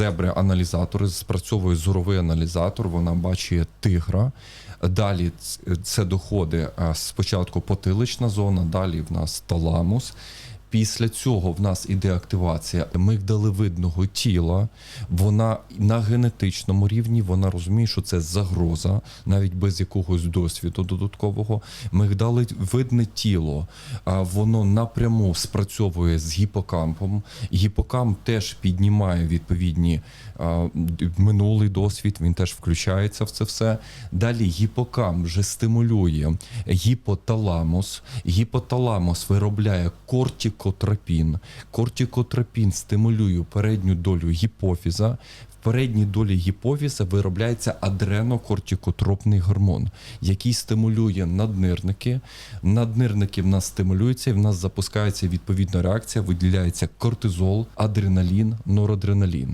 зебри аналізатори, спрацьовує зоровий аналізатор, вона бачить тигра. Далі це доходить спочатку потилична зона, далі в нас таламус. Після цього в нас іде активація мигдалевидного тіла. Вона на генетичному рівні вона розуміє, що це загроза, навіть без якогось досвіду додаткового. Мигдалевидне тіло, воно напряму спрацьовує з гіпокампом. Гіпокамп теж піднімає відповідні минулий досвід, він теж включається в це все. Далі гіпокамп вже стимулює гіпоталамус. Гіпоталамус виробляє кортикотропін. Кортикотропін стимулює передню долю гіпофіза. В передній долі гіпофіза виробляється адренокортикотропний гормон, який стимулює наднирники. Наднирники в нас стимулюються, і в нас запускається відповідна реакція, виділяється кортизол, адреналін, норадреналін.